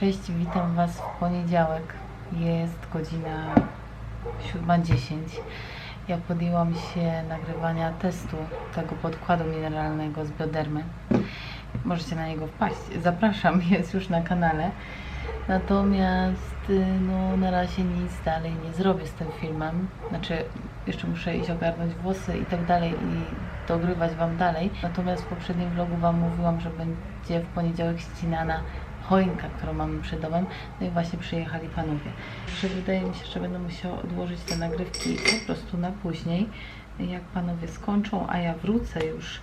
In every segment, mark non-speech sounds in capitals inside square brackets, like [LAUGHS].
Cześć, witam Was w poniedziałek. Jest godzina 7.10. Ja podjęłam się nagrywania testu tego podkładu mineralnego z biodermy. Możecie na niego wpaść. Zapraszam, [LAUGHS] jest już na kanale. Natomiast no, na razie nic dalej nie zrobię z tym filmem. Znaczy, jeszcze muszę iść ogarnąć włosy i tak dalej i dogrywać Wam dalej. Natomiast w poprzednim vlogu Wam mówiłam, że będzie w poniedziałek ścinana choinka, którą mamy przed domem. No i właśnie przyjechali panowie. Że wydaje mi się, że będę musiała odłożyć te nagrywki po prostu na później, jak panowie skończą, a ja wrócę już,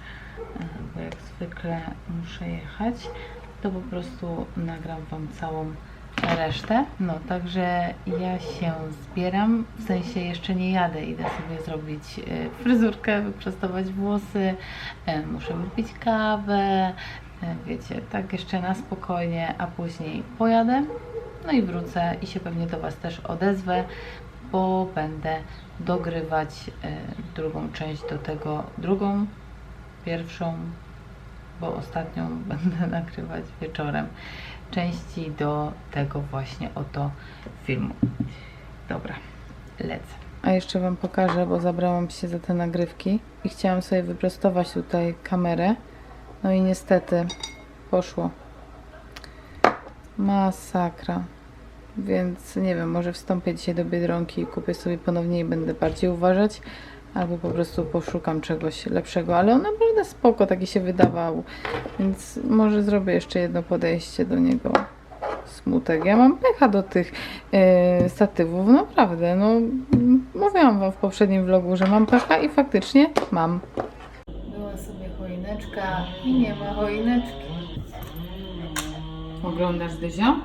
e, bo jak zwykle muszę jechać, to po prostu nagram Wam całą resztę. No, także ja się zbieram, w sensie jeszcze nie jadę, idę sobie zrobić e, fryzurkę, wyprostować włosy, e, muszę wypić kawę, wiecie, tak jeszcze na spokojnie, a później pojadę, no i wrócę i się pewnie do Was też odezwę, bo będę dogrywać e, drugą część do tego, drugą, pierwszą, bo ostatnią [LAUGHS] będę nagrywać wieczorem części do tego właśnie oto filmu. Dobra, lecę. A jeszcze Wam pokażę, bo zabrałam się za te nagrywki i chciałam sobie wyprostować tutaj kamerę. No i niestety poszło. Masakra. Więc nie wiem, może wstąpię dzisiaj do Biedronki i kupię sobie ponownie i będę bardziej uważać. Albo po prostu poszukam czegoś lepszego, ale on naprawdę spoko taki się wydawał. Więc może zrobię jeszcze jedno podejście do niego. Smutek. Ja mam pecha do tych e, statywów, naprawdę. No, mówiłam wam w poprzednim vlogu, że mam pecha i faktycznie mam. Choineczka i nie ma choineczki. Oglądasz Dyzio?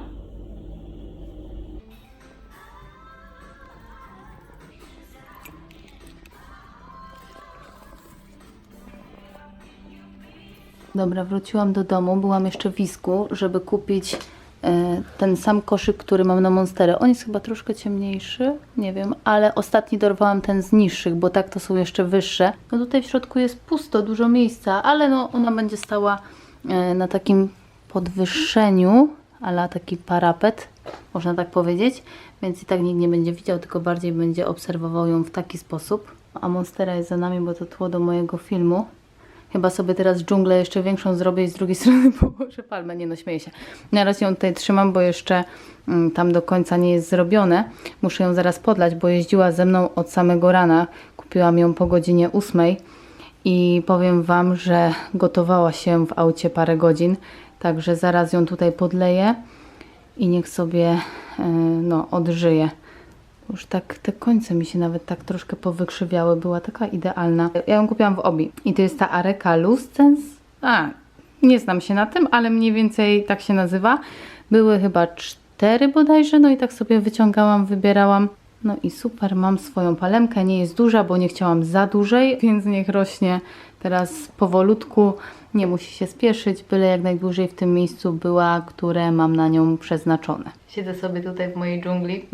Dobra, wróciłam do domu. Byłam jeszcze w Wisku, żeby kupić ten sam koszyk, który mam na Monsterę. On jest chyba troszkę ciemniejszy, nie wiem, ale ostatni dorwałam ten z niższych, bo tak to są jeszcze wyższe. No tutaj w środku jest pusto, dużo miejsca, ale no ona będzie stała e, na takim podwyższeniu, ale taki parapet, można tak powiedzieć, więc i tak nikt nie będzie widział, tylko bardziej będzie obserwował ją w taki sposób. A Monstera jest za nami, bo to tło do mojego filmu. Chyba sobie teraz dżunglę jeszcze większą zrobię i z drugiej [LAUGHS] strony położę palmę. Nie no, śmieję się. Na razie ją tutaj trzymam, bo jeszcze mm, tam do końca nie jest zrobione. Muszę ją zaraz podlać, bo jeździła ze mną od samego rana. Kupiłam ją po godzinie ósmej i powiem Wam, że gotowała się w aucie parę godzin. Także zaraz ją tutaj podleję i niech sobie yy, no, odżyje. Już tak te końce mi się nawet tak troszkę powykrzywiały. Była taka idealna. Ja ją kupiłam w Obi. I to jest ta Areka Lucens. A, nie znam się na tym, ale mniej więcej tak się nazywa. Były chyba cztery bodajże, no i tak sobie wyciągałam, wybierałam. No i super, mam swoją palemkę. Nie jest duża, bo nie chciałam za dużej, więc niech rośnie teraz powolutku. Nie musi się spieszyć, byle jak najdłużej w tym miejscu była, które mam na nią przeznaczone. Siedzę sobie tutaj w mojej dżungli.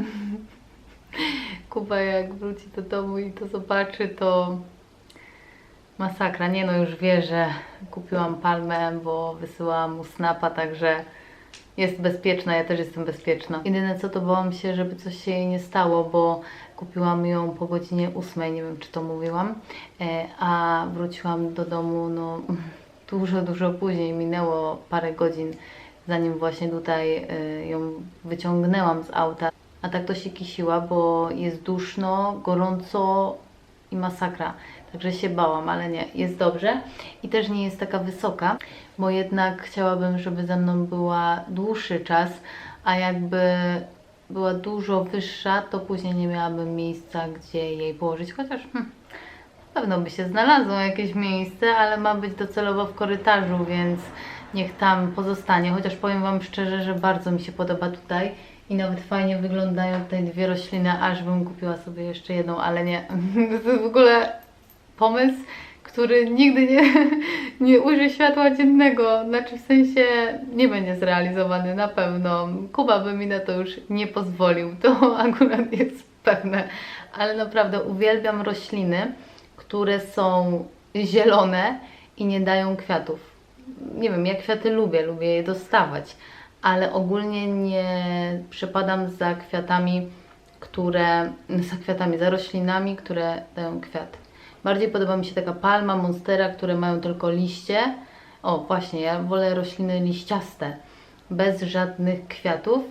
Kuba jak wróci do domu i to zobaczy, to masakra. Nie no, już wie, że kupiłam palmę, bo wysyłałam mu snapa, także jest bezpieczna, ja też jestem bezpieczna. Jedyne co to bałam się, żeby coś się jej nie stało, bo kupiłam ją po godzinie 8, nie wiem czy to mówiłam, e, a wróciłam do domu no dużo, dużo później, minęło parę godzin, zanim właśnie tutaj e, ją wyciągnęłam z auta. A tak to się kisiła, bo jest duszno, gorąco i masakra. Także się bałam, ale nie, jest dobrze. I też nie jest taka wysoka, bo jednak chciałabym, żeby ze mną była dłuższy czas, a jakby była dużo wyższa, to później nie miałabym miejsca, gdzie jej położyć. Chociaż hmm, na pewno by się znalazło jakieś miejsce, ale ma być docelowo w korytarzu, więc niech tam pozostanie. Chociaż powiem Wam szczerze, że bardzo mi się podoba tutaj i nawet fajnie wyglądają tutaj dwie rośliny, aż bym kupiła sobie jeszcze jedną, ale nie. [LAUGHS] To jest w ogóle pomysł, który nigdy nie, [LAUGHS] nie ujrzy światła dziennego. Znaczy w sensie nie będzie zrealizowany na pewno. Kuba by mi na to już nie pozwolił. To [LAUGHS] akurat jest pewne. Ale naprawdę uwielbiam rośliny, które są zielone i nie dają kwiatów. Nie wiem, ja kwiaty lubię, lubię je dostawać ale ogólnie nie przepadam za kwiatami, które, za kwiatami, za roślinami, które dają kwiat. Bardziej podoba mi się taka palma, monstera, które mają tylko liście. O, właśnie, ja wolę rośliny liściaste, bez żadnych kwiatów.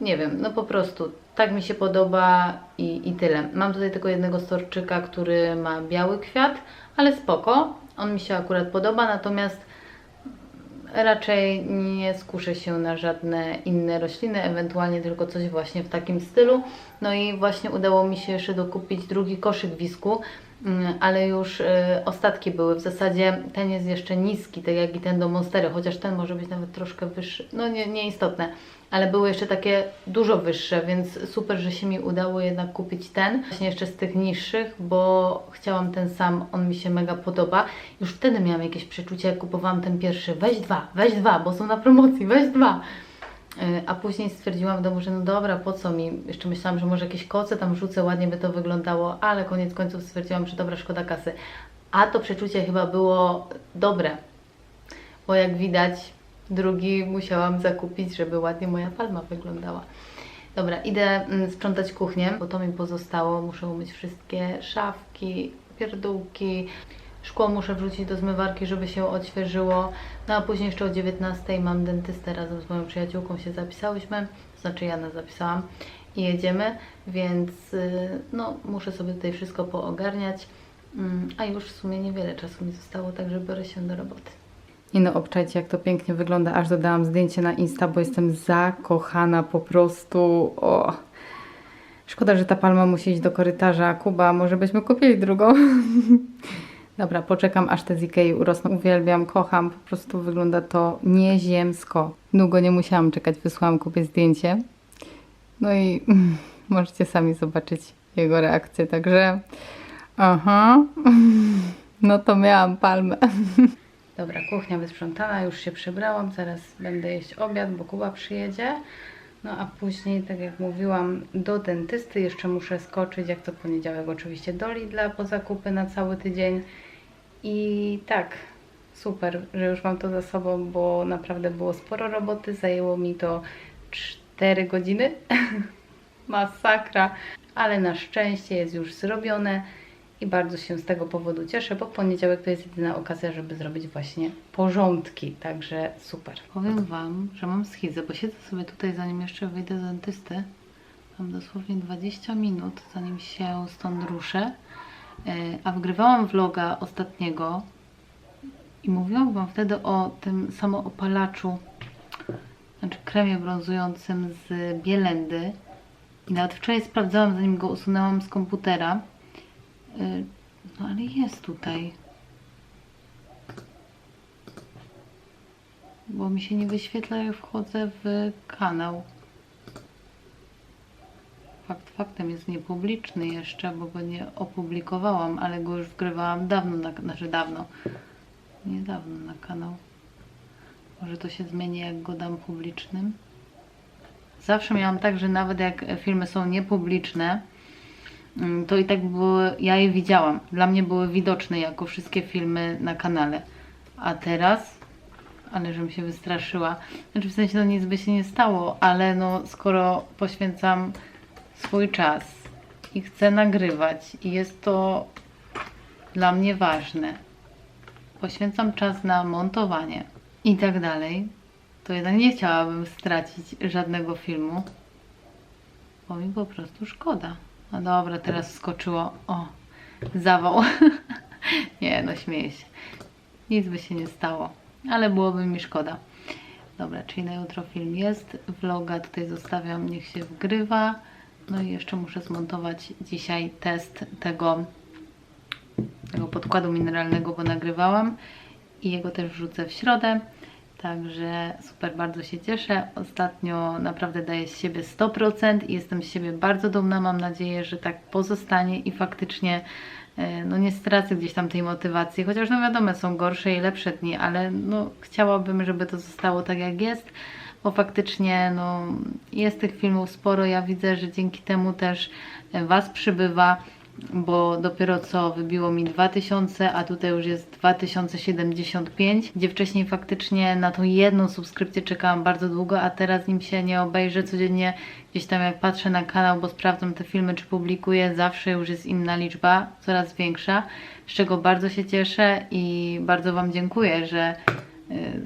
Nie wiem, no po prostu tak mi się podoba i, i tyle. Mam tutaj tylko jednego storczyka, który ma biały kwiat, ale spoko. On mi się akurat podoba, natomiast raczej nie skuszę się na żadne inne rośliny, ewentualnie tylko coś właśnie w takim stylu. No i właśnie udało mi się jeszcze dokupić drugi koszyk wisku, ale już y, ostatki były. W zasadzie ten jest jeszcze niski, tak jak i ten do Monstery, chociaż ten może być nawet troszkę wyższy. No nie, nieistotne, ale były jeszcze takie dużo wyższe, więc super, że się mi udało jednak kupić ten. Właśnie jeszcze z tych niższych, bo chciałam ten sam, on mi się mega podoba. Już wtedy miałam jakieś przeczucie, jak kupowałam ten pierwszy, weź dwa, weź dwa, bo są na promocji, weź dwa. Y, A później stwierdziłam w domu, że no dobra, po co mi? Jeszcze myślałam, że może jakieś koce tam rzucę, ładnie by to wyglądało, ale koniec końców stwierdziłam, że dobra, szkoda kasy. A to przeczucie chyba było dobre, bo jak widać, drugi musiałam zakupić, żeby ładnie moja palma wyglądała. Dobra, idę mm, sprzątać kuchnię, bo to mi pozostało. Muszę umyć wszystkie szafki, pierdółki. Szkło muszę wrzucić do zmywarki, żeby się odświeżyło. No a później jeszcze o 19 mam dentystę razem z moją przyjaciółką się zapisałyśmy. To znaczy ja nas zapisałam i jedziemy, więc y, no muszę sobie tutaj wszystko poogarniać. Mm, A już w sumie niewiele czasu mi zostało, także biorę się do roboty. I no obczajcie jak to pięknie wygląda, aż dodałam zdjęcie na Insta, bo jestem zakochana po prostu. O. Szkoda, że ta palma musi iść do korytarza. Kuba, może byśmy kupili drugą? [LAUGHS] Dobra, poczekam aż te z Ikei urosną. Uwielbiam, kocham, po prostu wygląda to nieziemsko. Długo nie musiałam czekać, wysłałam Kubie zdjęcie. No i mm, [LAUGHS] możecie sami zobaczyć jego reakcję, także aha, no to miałam palmę. [LAUGHS] Dobra, kuchnia wysprzątana, już się przebrałam, zaraz będę jeść obiad, bo Kuba przyjedzie. No a później, tak jak mówiłam, do dentysty jeszcze muszę skoczyć, jak to poniedziałek oczywiście do Lidla po zakupy na cały tydzień. I tak, super, że już mam to za sobą, bo naprawdę było sporo roboty, zajęło mi to 4 godziny. [LAUGHS] Masakra, ale na szczęście jest już zrobione i bardzo się z tego powodu cieszę, bo poniedziałek to jest jedyna okazja, żeby zrobić właśnie porządki, także super. Powiem Wam, że mam schizę, bo siedzę sobie tutaj, zanim jeszcze wyjdę z dentysty, mam dosłownie 20 minut, zanim się stąd ruszę, a wgrywałam vloga ostatniego i mówiłam Wam wtedy o tym samoopalaczu, znaczy kremie brązującym z Bielendy i nawet wczoraj sprawdzałam, zanim go usunęłam z komputera, Y, No ale jest tutaj. Bo mi się nie wyświetla, jak wchodzę w kanał. Fakt faktem jest niepubliczny jeszcze, bo go nie opublikowałam, ale go już wgrywałam dawno, na, znaczy dawno, niedawno na kanał. Może to się zmieni, jak go dam publicznym. Zawsze miałam tak, że nawet jak filmy są niepubliczne, Mm, to i tak były, ja je widziałam. Dla mnie były widoczne jako wszystkie filmy na kanale. A teraz, ale żebym się wystraszyła. Znaczy w sensie no nic by się nie stało, ale no skoro poświęcam swój czas i chcę nagrywać i jest to dla mnie ważne, poświęcam czas na montowanie i tak dalej, to jednak nie chciałabym stracić żadnego filmu, bo mi po prostu szkoda. No dobra, teraz skoczyło. O, zawał. [LAUGHS] nie, no śmieję się. Nic by się nie stało, ale byłoby mi szkoda. Dobra, czyli na jutro film jest. Vloga tutaj zostawiam, niech się wgrywa. No i jeszcze muszę zmontować dzisiaj test tego, tego podkładu mineralnego, bo nagrywałam. I jego też wrzucę w środę. Także super, bardzo się cieszę. Ostatnio naprawdę daję z siebie 100% i jestem z siebie bardzo dumna. Mam nadzieję, że tak pozostanie i faktycznie e, no nie stracę gdzieś tam tej motywacji, chociaż no wiadomo, są gorsze i lepsze dni, ale no chciałabym, żeby to zostało tak jak jest, bo faktycznie no jest tych filmów sporo, ja widzę, że dzięki temu też e, Was przybywa, bo dopiero co wybiło mi 2000, a tutaj już jest 2075, gdzie wcześniej faktycznie na tą jedną subskrypcję czekałam bardzo długo, a teraz nim się nie obejrzę codziennie gdzieś tam jak patrzę na kanał, bo sprawdzam te filmy, czy publikuję, zawsze już jest inna liczba, coraz większa, z czego bardzo się cieszę i bardzo Wam dziękuję, że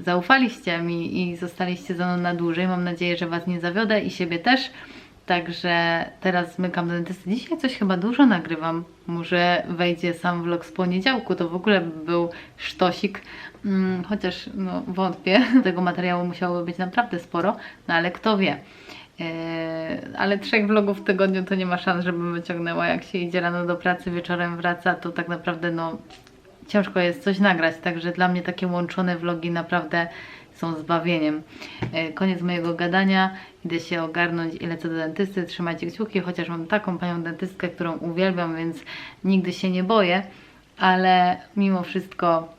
zaufaliście mi i zostaliście ze mną na dłużej. Mam nadzieję, że Was nie zawiodę i siebie też. Także teraz zmykam do dentysty. Dzisiaj coś chyba dużo nagrywam. Może wejdzie sam vlog z poniedziałku, to w ogóle by był sztosik. Mm, chociaż no, wątpię. [LAUGHS] Tego materiału musiałoby być naprawdę sporo, no ale kto wie. Yy, ale trzech vlogów w tygodniu to nie ma szans, żebym wyciągnęła. Jak się idzie rano do pracy, wieczorem wraca, to tak naprawdę no, ciężko jest coś nagrać. Także dla mnie takie łączone vlogi naprawdę są zbawieniem. E, Koniec mojego gadania. Idę się ogarnąć i lecę do dentysty. Trzymajcie kciuki, chociaż mam taką panią dentystkę, którą uwielbiam, więc nigdy się nie boję. Ale mimo wszystko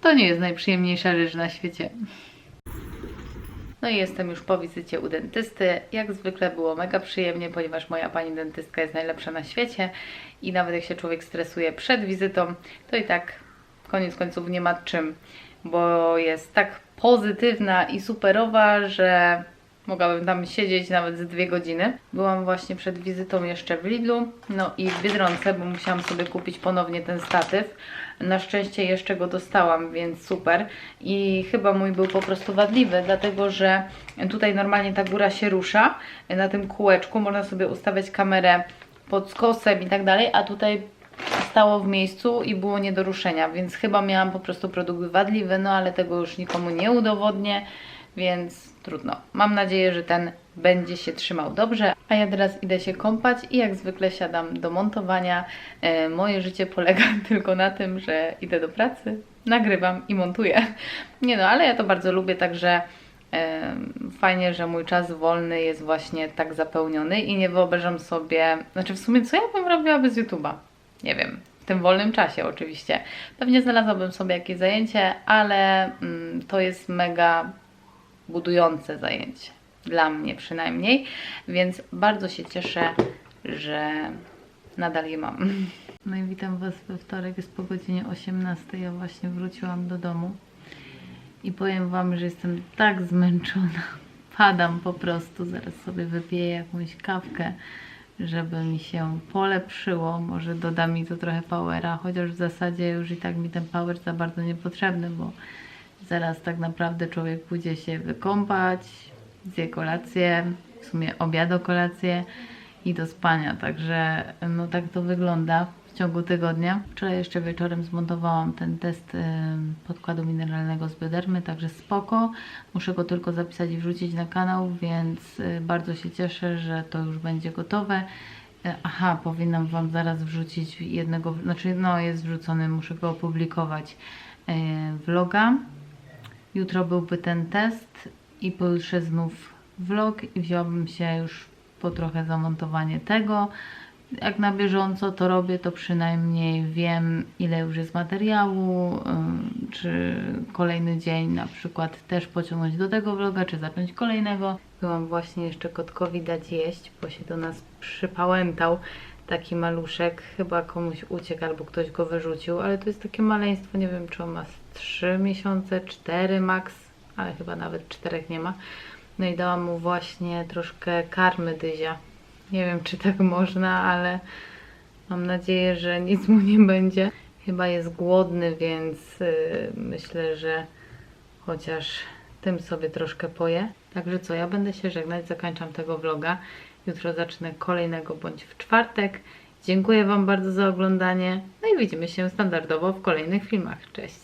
to nie jest najprzyjemniejsza rzecz na świecie. No i jestem już po wizycie u dentysty. Jak zwykle było mega przyjemnie, ponieważ moja pani dentystka jest najlepsza na świecie i nawet jak się człowiek stresuje przed wizytą, to i tak koniec końców nie ma czym, bo jest tak pozytywna i superowa, że mogłabym tam siedzieć nawet z dwie godziny. Byłam właśnie przed wizytą jeszcze w Lidlu, no i w Biedronce, bo musiałam sobie kupić ponownie ten statyw. Na szczęście jeszcze go dostałam, więc super. I chyba mój był po prostu wadliwy, dlatego że tutaj normalnie ta góra się rusza na tym kółeczku. Można sobie ustawiać kamerę pod skosem i tak dalej, a tutaj stało w miejscu i było nie do ruszenia, więc chyba miałam po prostu produkt wadliwy, no ale tego już nikomu nie udowodnię, więc trudno. Mam nadzieję, że ten będzie się trzymał dobrze, a ja teraz idę się kąpać i jak zwykle siadam do montowania. E, moje życie polega [LAUGHS] tylko na tym, że idę do pracy, nagrywam i montuję. Nie no, ale ja to bardzo lubię, także Em, Fajnie, że mój czas wolny jest właśnie tak zapełniony i nie wyobrażam sobie, znaczy w sumie co ja bym robiła bez YouTube'a? Nie wiem, w tym wolnym czasie oczywiście. Pewnie znalazłabym sobie jakieś zajęcie, ale mm, to jest mega budujące zajęcie. Dla mnie przynajmniej, więc bardzo się cieszę, że nadal je mam. No i witam Was we wtorek, jest po godzinie 18. Ja właśnie wróciłam do domu. I powiem Wam, że jestem tak zmęczona. Padam po prostu. Zaraz sobie wypiję jakąś kawkę, żeby mi się polepszyło. Może doda mi to trochę powera, chociaż w zasadzie już i tak mi ten power za bardzo niepotrzebny, bo zaraz tak naprawdę człowiek pójdzie się wykąpać, zje kolację, w sumie obiad kolację i do spania. Także no tak to wygląda w ciągu tygodnia. Wczoraj jeszcze wieczorem zmontowałam ten test ym, podkładu mineralnego z Biodermy, także spoko. Muszę go tylko zapisać i wrzucić na kanał, więc y, bardzo się cieszę, że to już będzie gotowe. Y, Aha, powinnam Wam zaraz wrzucić jednego, znaczy no jest wrzucony, muszę go opublikować y, vloga. Jutro byłby ten test i pojutrze znów vlog i wziąłabym się już po trochę zamontowanie tego. Jak na bieżąco to robię, to przynajmniej wiem ile już jest materiału, ym, czy kolejny dzień na przykład też pociągnąć do tego vloga, czy zacząć kolejnego. Byłam właśnie jeszcze kotkowi dać jeść, bo się do nas przypałętał taki maluszek, chyba komuś uciekł albo ktoś go wyrzucił, ale to jest takie maleństwo, nie wiem czy on ma z 3 miesiące, 4 max, ale chyba nawet 4 nie ma. No i dałam mu właśnie troszkę karmy dyzia. Nie wiem, czy tak można, ale mam nadzieję, że nic mu nie będzie. Chyba jest głodny, więc yy, myślę, że chociaż tym sobie troszkę poje. Także co, ja będę się żegnać, zakończam tego vloga. Jutro zacznę kolejnego bądź w czwartek. Dziękuję Wam bardzo za oglądanie. No i widzimy się standardowo w kolejnych filmach. Cześć!